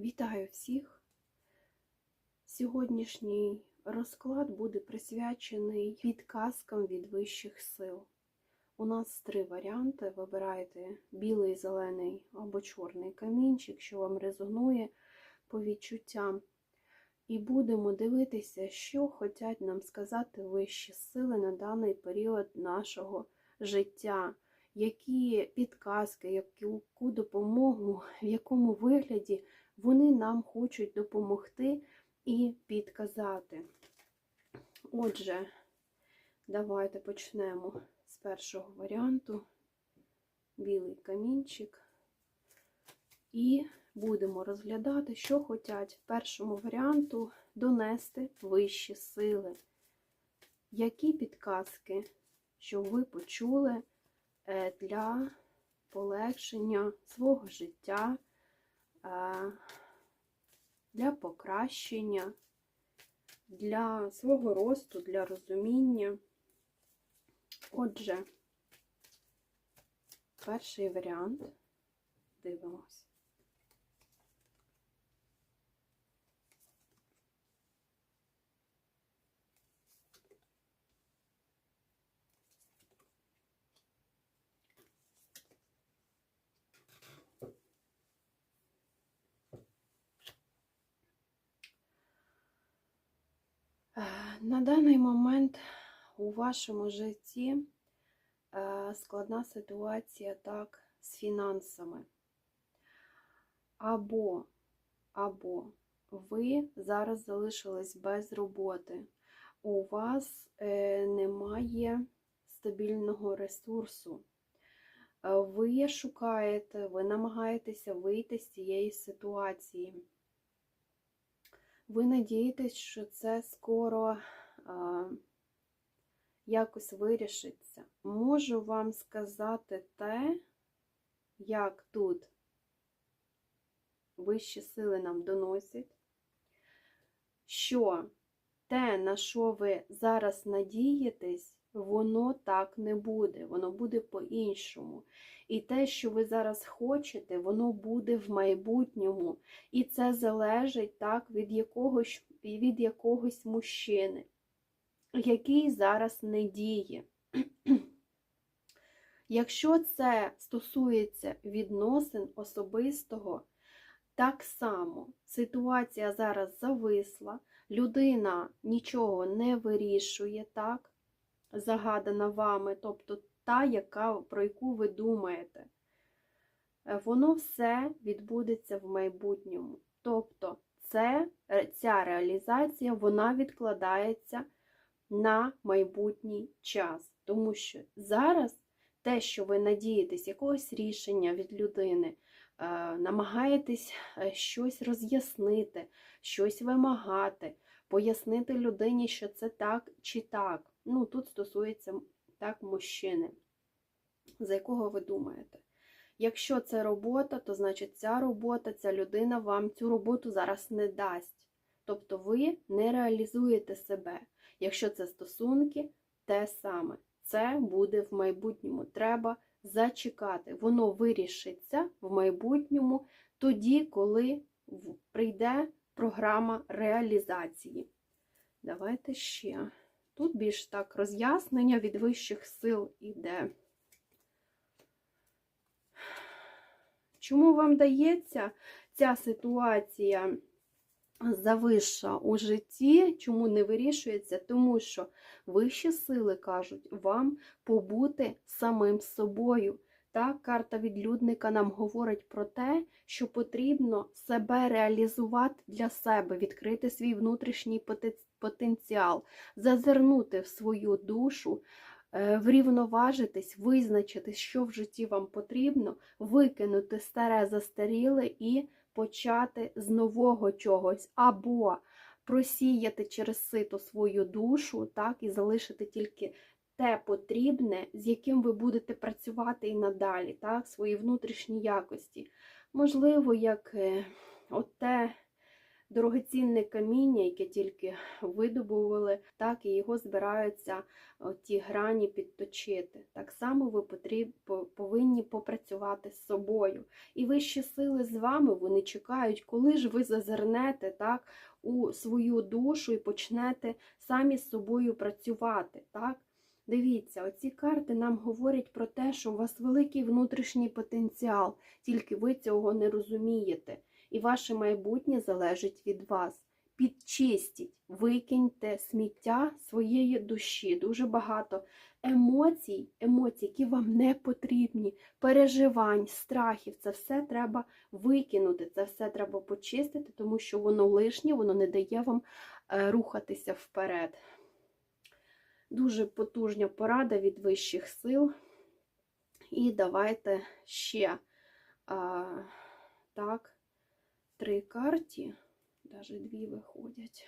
Вітаю всіх! Сьогоднішній розклад буде присвячений підказкам від вищих сил. У нас три варіанти. Вибирайте білий, зелений або чорний камінчик, що вам резонує по відчуттям. І будемо дивитися, що хочуть нам сказати вищі сили на даний період нашого життя, які підказки, яку допомогу, в якому вигляді вони нам хочуть допомогти і підказати. Отже, давайте почнемо з першого варіанту. Білий камінчик. І будемо розглядати, що хочуть першому варіанту донести вищі сили. Які підказки, що ви почули е, для полегшення свого життя, е, для покращення, для свого росту, для розуміння. Отже, перший варіант дивимось. Е, На даний момент у вашому житті е, складна ситуація так з фінансами. Або, або ви зараз залишились без роботи, у вас е, немає стабільного ресурсу. Е, Ви шукаєте, ви намагаєтеся вийти з цієї ситуації. Ви надієтесь, що це скоро а, якось вирішиться. Можу вам сказати те, як тут вищі сили нам доносять, що те, на що ви зараз надієтесь, воно так не буде, воно буде по-іншому. І те, що ви зараз хочете, воно буде в майбутньому. І це залежить так від якогось, від якогось мужчини, який зараз не діє. Якщо це стосується відносин особистого, так само ситуація зараз зависла, людина нічого не вирішує, так, загадана вами, тобто та, яка, про яку ви думаєте. Воно все відбудеться в майбутньому. Тобто це, ця реалізація вона відкладається на майбутній час. Тому що зараз те, що ви надієтесь, якогось рішення від людини, намагаєтесь щось роз'яснити, щось вимагати, пояснити людині, що це так чи так. Ну, тут стосується так, мужчини, за якого ви думаєте. Якщо це робота, то значить ця робота, ця людина вам цю роботу зараз не дасть. Тобто ви не реалізуєте себе. Якщо це стосунки, те саме. Це буде в майбутньому. Треба зачекати. Воно вирішиться в майбутньому тоді, коли прийде програма реалізації. Давайте ще. Тут більш так роз'яснення від вищих сил іде. Чому вам дається ця ситуація завища у житті? Чому не вирішується? Тому що вищі сили кажуть вам побути самим собою. Так, карта відлюдника нам говорить про те, що потрібно себе реалізувати для себе, відкрити свій внутрішній потенціал, зазирнути в свою душу, врівноважитись, визначити, що в житті вам потрібно, викинути старе застаріле і почати з нового чогось, або просіяти через сито свою душу, так, і залишити тільки те потрібне, з яким ви будете працювати і надалі, так, свої внутрішні якості. Можливо, як от те дорогоцінне каміння, яке тільки видобували, так і його збираються ті грані підточити. Так само ви потріб, повинні попрацювати з собою. І вищі сили з вами вони чекають, коли ж ви зазирнете так, у свою душу і почнете самі з собою працювати. так. Дивіться, оці карти нам говорять про те, що у вас великий внутрішній потенціал, тільки ви цього не розумієте. І ваше майбутнє залежить від вас. Підчистіть, викиньте сміття своєї душі. Дуже багато емоцій, емоцій, які вам не потрібні, переживань, страхів. Це все треба викинути, це все треба почистити, тому що воно лишнє, воно не дає вам е, рухатися вперед. Дуже потужна порада від вищих сил. І давайте ще а, так, три карті, навіть дві виходять.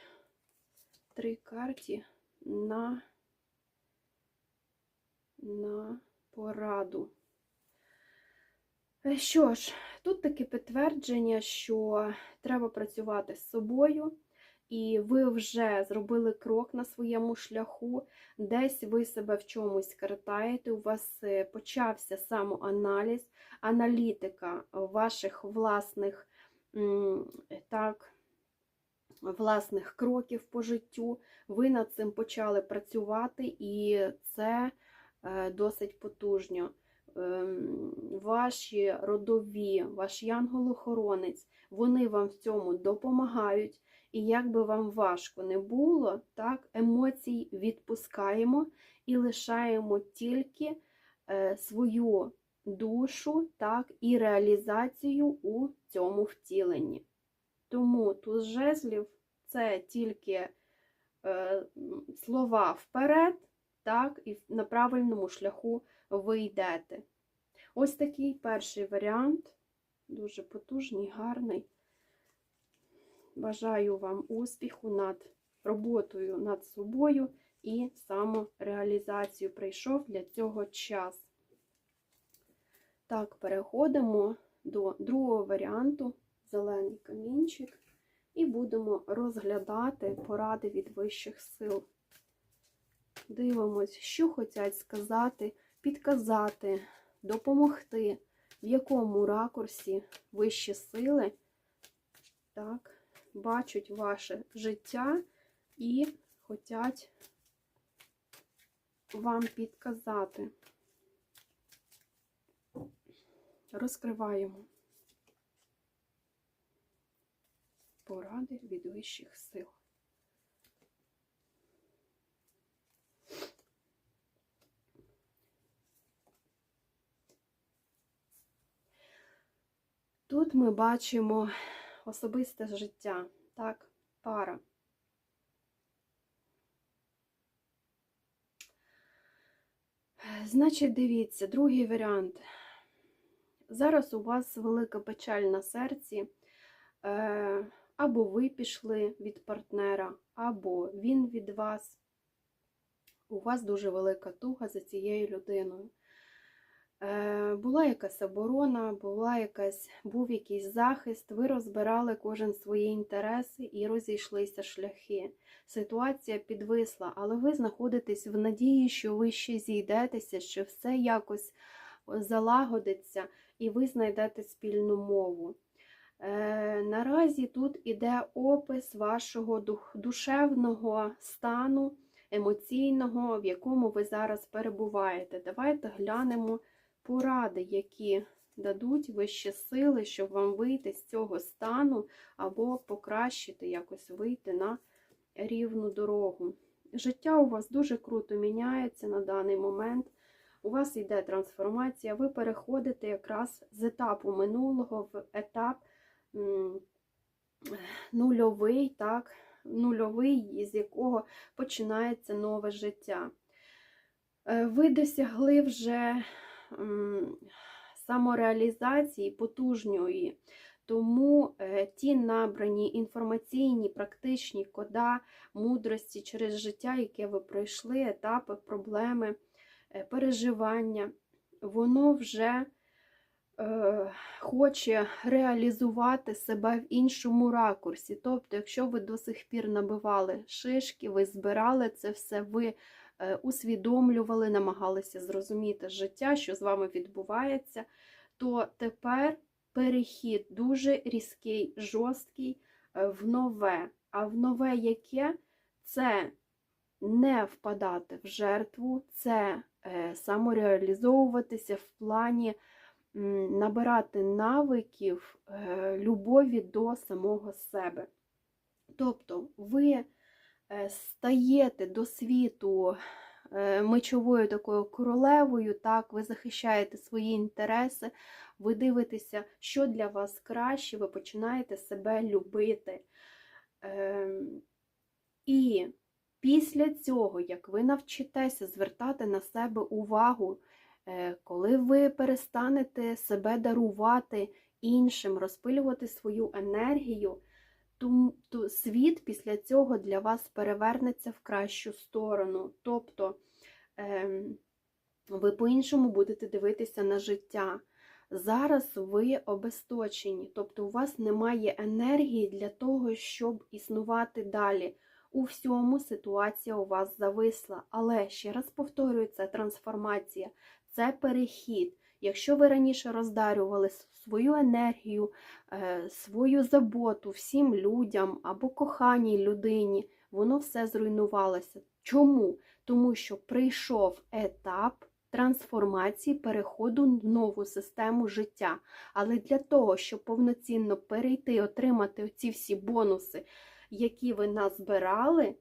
Три карті на, на пораду. Е, що ж, тут таке підтвердження, що треба працювати з собою і ви вже зробили крок на своєму шляху, десь ви себе в чомусь картаєте, у вас е, почався самоаналіз, аналітика ваших власних так, власних кроків по життю. Ви над цим почали працювати, і це е, досить потужно. Ем, ваші родові, ваш янгол-охоронець, вони вам в цьому допомагають. І як би вам важко не було, так, емоцій відпускаємо і лишаємо тільки е, свою душу так, і реалізацію у цьому втіленні. Тому туз жезлів це тільки е, слова вперед, так, і на правильному шляху ви йдете. Ось такий перший варіант, дуже потужний, гарний. Бажаю вам успіху над роботою над собою і самореалізацію. Прийшов для цього час. Так, переходимо до другого варіанту зелений камінчик, і будемо розглядати поради від вищих сил. Дивимось, що хочуть сказати, підказати, допомогти, в якому ракурсі вищі сили. Так, бачать ваше життя і хочуть вам підказати. Розкриваємо поради від вищих сил. Тут ми бачимо особисте життя, так, пара. Значить, дивіться, другий варіант. Зараз у вас велика печаль на серці, е, або ви пішли від партнера, або він від вас. У вас дуже велика туга за цією людиною. Е, була якась оборона, була якась, був якийсь захист, ви розбирали кожен свої інтереси і розійшлися шляхи. Ситуація підвисла, але ви знаходитесь в надії, що ви ще зійдетеся, що все якось залагодиться і ви знайдете спільну мову. Е, наразі тут іде опис вашого душевного стану, емоційного, в якому ви зараз перебуваєте. Давайте глянемо поради, які дадуть вищі сили, щоб вам вийти з цього стану або покращити, якось вийти на рівну дорогу. Життя у вас дуже круто міняється на даний момент. У вас йде трансформація, ви переходите якраз з етапу минулого в етап нульовий, так, нульовий, з якого починається нове життя. Е, ви досягли вже самореалізації потужньої. Тому е, ті набрані інформаційні, практичні кода, мудрості через життя, яке ви пройшли, етапи, проблеми, е, переживання, воно вже е, хоче реалізувати себе в іншому ракурсі. Тобто, якщо ви до сих пір набивали шишки, ви збирали це все, ви усвідомлювали, намагалися зрозуміти життя, що з вами відбувається, то тепер перехід дуже різкий, жорсткий е, в нове. А в нове яке це не впадати в жертву, це е, самореалізовуватися в плані набирати навиків е, любові до самого себе. Тобто ви е, стаєте до світу е, мечовою такою королевою, так, ви захищаєте свої інтереси, ви дивитеся, що для вас краще, ви починаєте себе любити. Ем, І після цього, як ви навчитеся звертати на себе увагу, е, коли ви перестанете себе дарувати іншим, розпилювати свою енергію, то, світ після цього для вас перевернеться в кращу сторону. Тобто ем, ви по-іншому будете дивитися на життя. Зараз ви обесточені, тобто у вас немає енергії для того, щоб існувати далі. У всьому ситуація у вас зависла. Але ще раз повторюю, це трансформація, це перехід. Якщо ви раніше роздарювали свою енергію, е, свою заботу всім людям або коханій людині, воно все зруйнувалося. Чому? Тому що прийшов етап трансформації, переходу в нову систему життя. Але для того, щоб повноцінно перейти, отримати ці всі бонуси, які ви назбирали,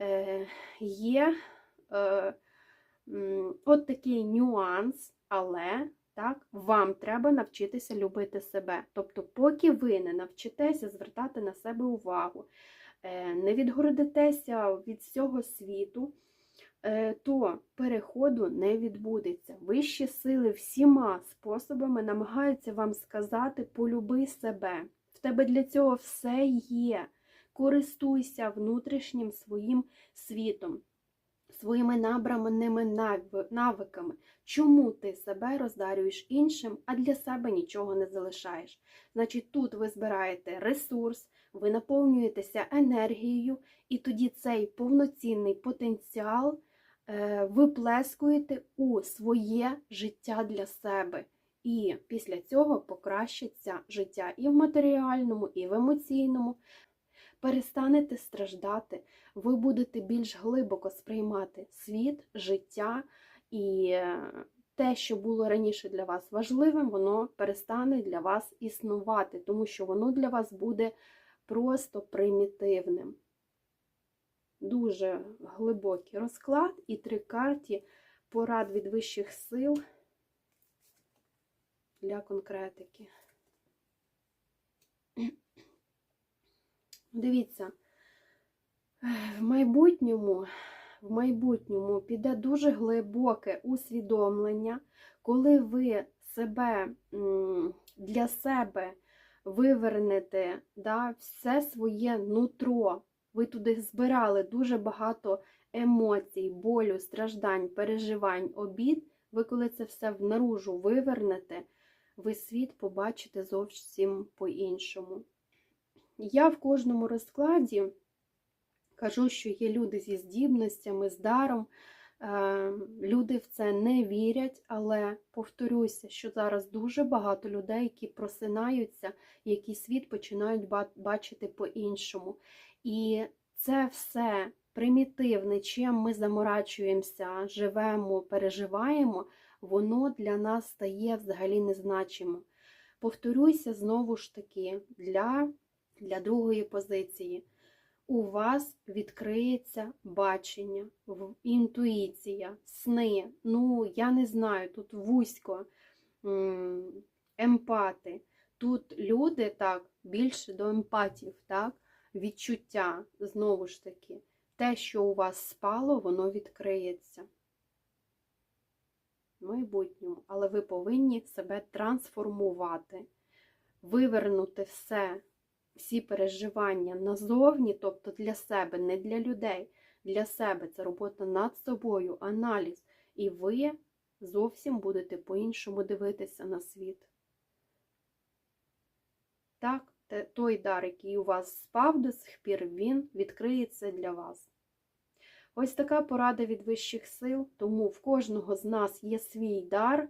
е, є е, от такий нюанс, але так, вам треба навчитися любити себе. Тобто, поки ви не навчитеся звертати на себе увагу, е, не відгородитеся від всього світу, то переходу не відбудеться. Вищі сили всіма способами намагаються вам сказати полюби себе. В тебе для цього все є. Користуйся внутрішнім своїм світом, своїми набраними навиками. Чому ти себе роздарюєш іншим, а для себе нічого не залишаєш? Значить, тут ви збираєте ресурс, ви наповнюєтеся енергією, і тоді цей повноцінний потенціал виплескуєте у своє життя для себе. І після цього покращиться життя і в матеріальному, і в емоційному. Перестанете страждати, ви будете більш глибоко сприймати світ, життя і те, що було раніше для вас важливим, воно перестане для вас існувати, тому що воно для вас буде просто примітивним. Дуже глибокий розклад і три карті порад від вищих сил для конкретики. Дивіться, в майбутньому, в майбутньому піде дуже глибоке усвідомлення, коли ви себе для себе вивернете да, все своє нутро. Ви туди збирали дуже багато емоцій, болю, страждань, переживань, обід. Ви, коли це все внаружу вивернете, ви світ побачите зовсім по-іншому. Я в кожному розкладі кажу, що є люди зі здібностями, з даром. Е, люди в це не вірять, але повторюся, що зараз дуже багато людей, які просинаються, які світ починають бачити по-іншому. І це все примітивне, чим ми заморачуємося, живемо, переживаємо, воно для нас стає взагалі незначимо. Повторюся знову ж таки, для, для другої позиції. У вас відкриється бачення, інтуїція, сни. Ну, я не знаю, тут вузько, емпати. Тут люди так, більше до емпатів, так? відчуття, знову ж таки, те, що у вас спало, воно відкриється. В майбутньому, але ви повинні себе трансформувати, вивернути все, всі переживання назовні, тобто для себе, не для людей. Для себе це робота над собою, аналіз. І ви зовсім будете по-іншому дивитися на світ. так, той дар, який у вас спав до сих пір, він відкриється для вас. Ось така порада від вищих сил, тому в кожного з нас є свій дар,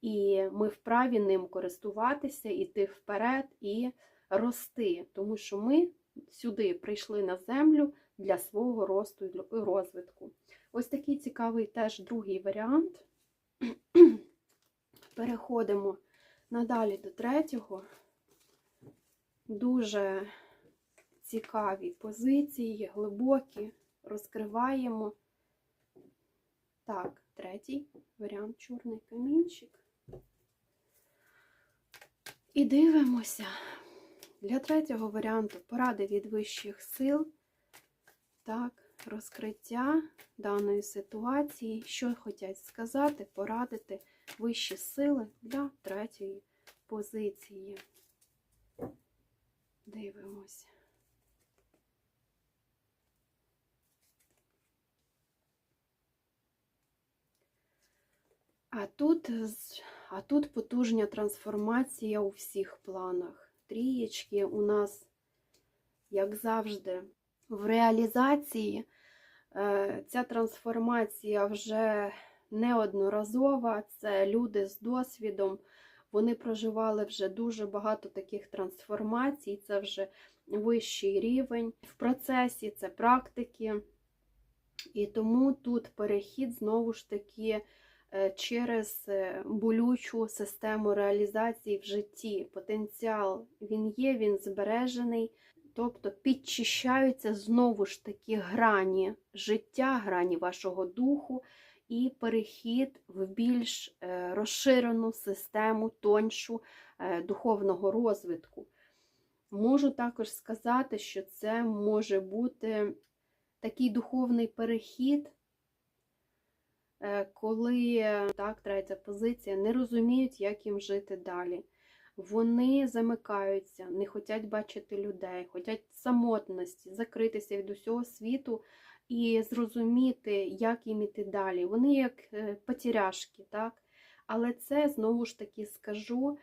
і ми вправі ним користуватися, іти вперед і рости, тому що ми сюди прийшли на землю для свого росту і розвитку. Ось такий цікавий теж другий варіант. Переходимо надалі до третього. Дуже цікаві позиції, глибокі, розкриваємо. Так, третій варіант чорний камінчик. І дивимося. Для третього варіанту поради від вищих сил. Так, розкриття даної ситуації, що хочуть сказати, порадити вищі сили для третьої позиції. Дивимося. А тут, а тут потужня трансформація у всіх планах. Трієчки у нас, як завжди, в реалізації. Е, Ця трансформація вже неодноразова. Це люди з досвідом. Вони проживали вже дуже багато таких трансформацій. Це вже вищий рівень. В процесі це практики. І тому тут перехід знову ж таки через е, болючу систему реалізації в житті. Потенціал він є, він збережений. Тобто підчищаються знову ж таки грані життя, грані вашого духу, і перехід в більш е, розширену систему, тоньшу е, духовного розвитку. Можу також сказати, що це може бути такий духовний перехід, е, коли так, третя позиція, не розуміють, як їм жити далі. Вони замикаються, не хочуть бачити людей, хочуть самотності, закритися від усього світу і зрозуміти, як їм іти далі. Вони як е, потеряшки, так? Але це, знову ж таки, скажу,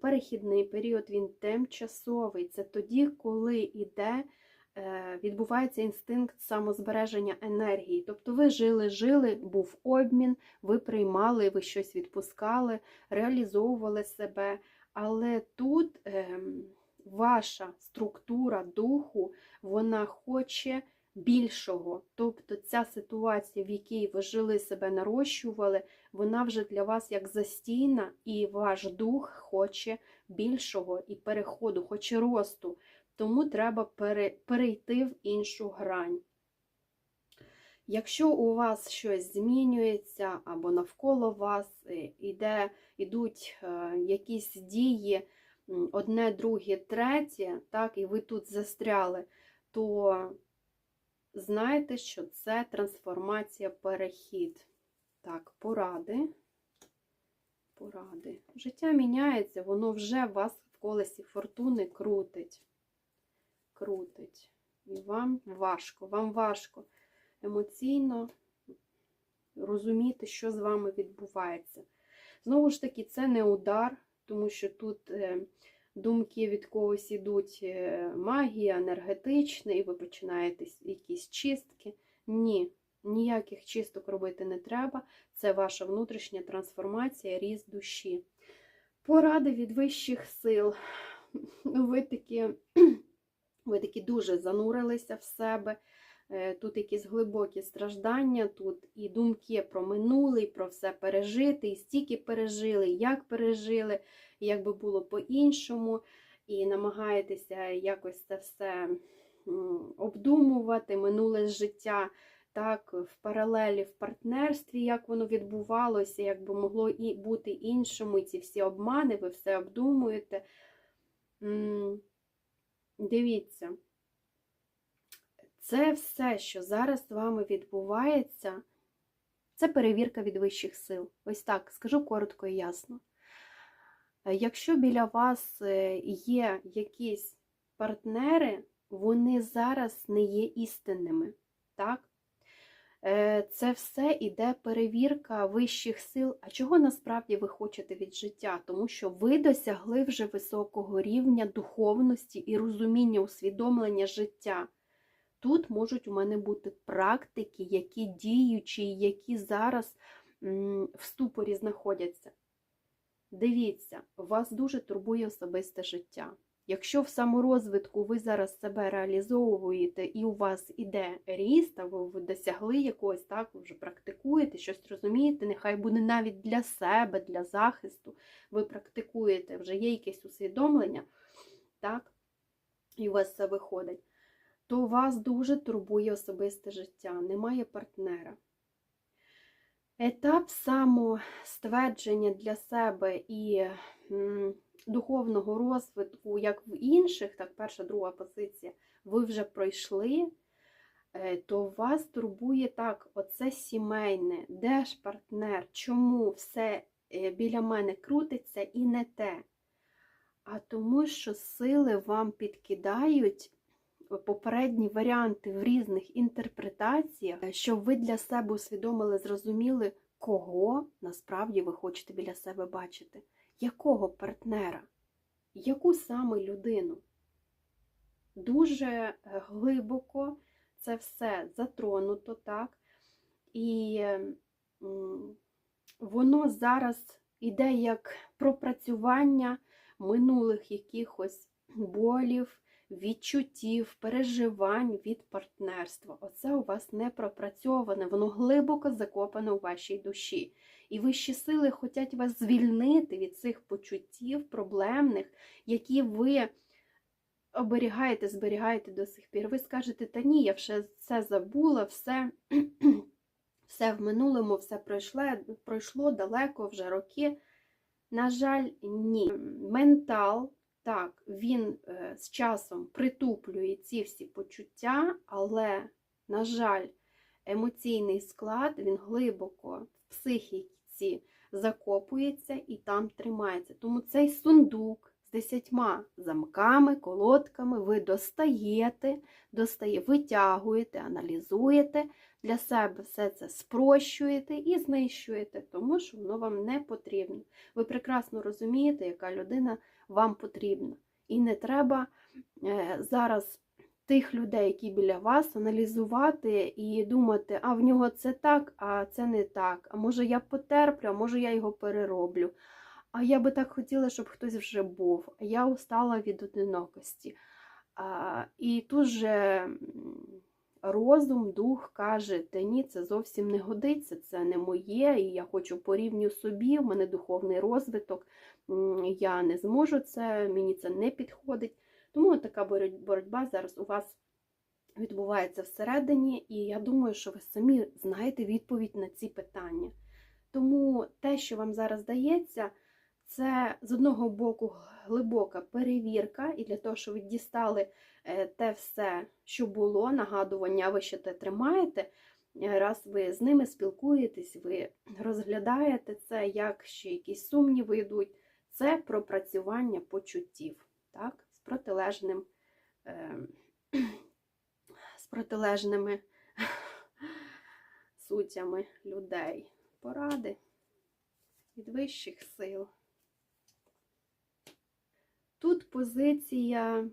перехідний період, він тимчасовий. Це тоді, коли іде, е, відбувається інстинкт самозбереження енергії. Тобто ви жили, жили, був обмін, ви приймали, ви щось відпускали, реалізовували себе. Але тут ем, ваша структура духу, вона хоче більшого. Тобто ця ситуація, в якій ви жили себе нарощували, вона вже для вас як застійна, і ваш дух хоче більшого і переходу, хоче росту. Тому треба перейти в іншу грань. Якщо у вас щось змінюється або навколо вас е, іде, ідуть е, якісь дії, одне, друге, третє, так, і ви тут застряли, то знайте, що це трансформація, перехід. Так, поради. Поради. Життя міняється, воно вже вас в колесі фортуни крутить. Крутить. І вам важко, вам важко емоційно розуміти, що з вами відбувається. Знову ж таки, це не удар, тому що тут е, думки від когось ідуть е, магія, енергетична, і ви починаєте якісь чистки. Ні, ніяких чисток робити не треба. Це ваша внутрішня трансформація, ріст душі. Поради від вищих сил. Ви такі, ви такі дуже занурилися в себе. Е, Тут якісь глибокі страждання, тут і думки про минуле, і про все пережити, і стільки пережили, і як пережили, і як би було по-іншому, і намагаєтеся якось це все обдумувати, минуле життя так, в паралелі, в партнерстві, як воно відбувалося, як би могло і бути іншому, і ці всі обмани, ви все обдумуєте. Дивіться. Це все, що зараз з вами відбувається, це перевірка від вищих сил. Ось так, скажу коротко і ясно. Якщо біля вас е, є якісь партнери, вони зараз не є істинними. Так? Е, Це все іде перевірка вищих сил. А чого насправді ви хочете від життя? Тому що ви досягли вже високого рівня духовності і розуміння, усвідомлення життя. Тут можуть у мене бути практики, які діючі, які зараз в ступорі знаходяться. Дивіться, вас дуже турбує особисте життя. Якщо в саморозвитку ви зараз себе реалізовуєте і у вас іде ріст, або ви досягли якогось, так, ви вже практикуєте, щось розумієте, нехай буде навіть для себе, для захисту, ви практикуєте, вже є якесь усвідомлення, так, і у вас це виходить, то вас дуже турбує особисте життя, немає партнера. Етап самоствердження для себе і духовного розвитку, як в інших, так перша, друга позиція, ви вже пройшли, е, то вас турбує так, оце сімейне, де ж партнер, чому все е, біля мене крутиться і не те. А тому, що сили вам підкидають попередні варіанти в різних інтерпретаціях, щоб ви для себе усвідомили, зрозуміли, кого насправді ви хочете біля себе бачити, якого партнера, яку саме людину. Дуже е, глибоко це все затронуто, так? І воно зараз іде як пропрацювання минулих якихось болів, відчуттів, переживань від партнерства. Оце у вас не пропрацьоване, воно глибоко закопане у вашій душі. І вищі сили хочуть вас звільнити від цих почуттів проблемних, які ви оберігаєте, зберігаєте до сих пір. Ви скажете, та ні, я вже все забула, все, все в минулому, все пройшло, пройшло далеко вже роки. На жаль, ні. Ментал, так, він е, з часом притуплює ці всі почуття, але, на жаль, емоційний склад він глибоко в психіці закопується і там тримається. Тому цей сундук з десятьма замками, колодками ви достаєте, достає, витягуєте, аналізуєте, для себе все це спрощуєте і знищуєте, тому що воно вам не потрібно. Ви прекрасно розумієте, яка людина вам потрібна. І не треба е, зараз тих людей, які біля вас, аналізувати і думати, а в нього це так, а це не так. А може я потерплю, а може я його перероблю. А я би так хотіла, щоб хтось вже був. А я устала від одинокості. А, І тут же розум, дух каже, та ні, це зовсім не годиться, це не моє, і я хочу порівню собі, в мене духовний розвиток, я не зможу це, мені це не підходить. Тому така боротьба зараз у вас відбувається всередині, і я думаю, що ви самі знаєте відповідь на ці питання. Тому те, що вам зараз дається, це з одного боку глибока перевірка, і для того, щоб ви дістали е, те все, що було, нагадування, ви ще те тримаєте. Е, Раз ви з ними спілкуєтесь, ви розглядаєте це, як ще якісь сумніви йдуть, це пропрацювання почуттів, так, протилежним, е, з протилежними сутями людей. Поради від вищих сил. Тут позиція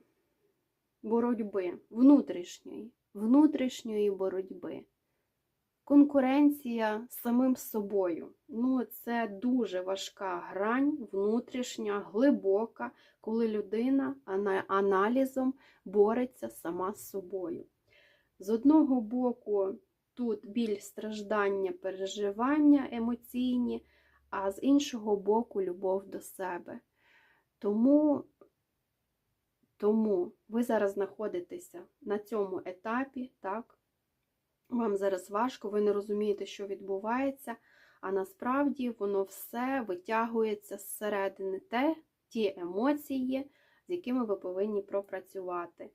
боротьби, внутрішньої, внутрішньої боротьби. Конкуренція з самим собою. Ну, це дуже важка грань, внутрішня, глибока, коли людина аналізом бореться сама з собою. З одного боку, тут біль страждання, переживання емоційні, а з іншого боку, любов до себе. Тому, тому ви зараз знаходитеся на цьому етапі, так? Вам зараз важко, ви не розумієте, що відбувається, а насправді воно все витягується зсередини те, ті емоції, з якими ви повинні пропрацювати.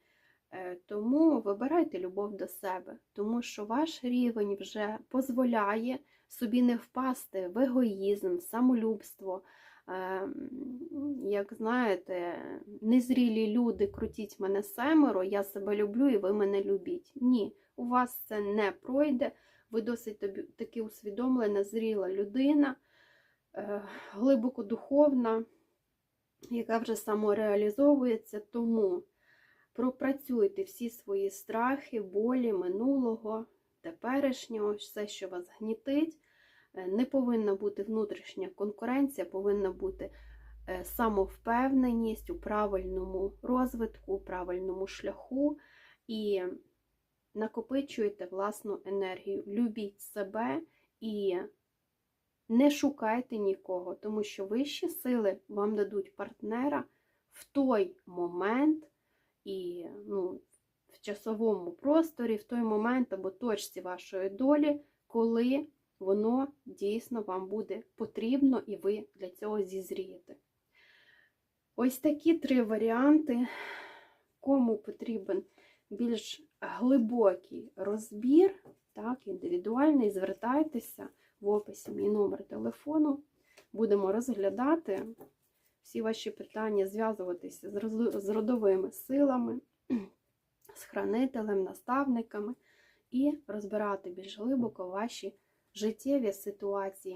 Е, Тому вибирайте любов до себе, тому що ваш рівень вже дозволяє собі не впасти в егоїзм, в самолюбство. Е, Як знаєте, незрілі люди крутіть мене семеро, я себе люблю і ви мене любіть. Ні, у вас це не пройде. ви досить таки усвідомлена, зріла людина, е, глибоко духовна, яка вже самореалізовується, тому пропрацюйте всі свої страхи, болі минулого, теперішнього, все, що вас гнітить. Е, Не повинна бути внутрішня конкуренція, повинна бути е, самовпевненість у правильному розвитку, у правильному шляху і накопичуйте власну енергію. Любіть себе і не шукайте нікого, тому що вищі сили вам дадуть партнера в той момент і ну, в часовому просторі, в той момент або точці вашої долі, коли воно дійсно вам буде потрібно і ви для цього зізрієте. Ось такі три варіанти. Кому потрібен більш глибокий розбір, так, індивідуальний, звертайтеся в описі мій номер телефону. Будемо розглядати всі ваші питання, зв'язуватися з родовими силами, з хранителем, наставниками і розбирати більш глибоко ваші життєві ситуації.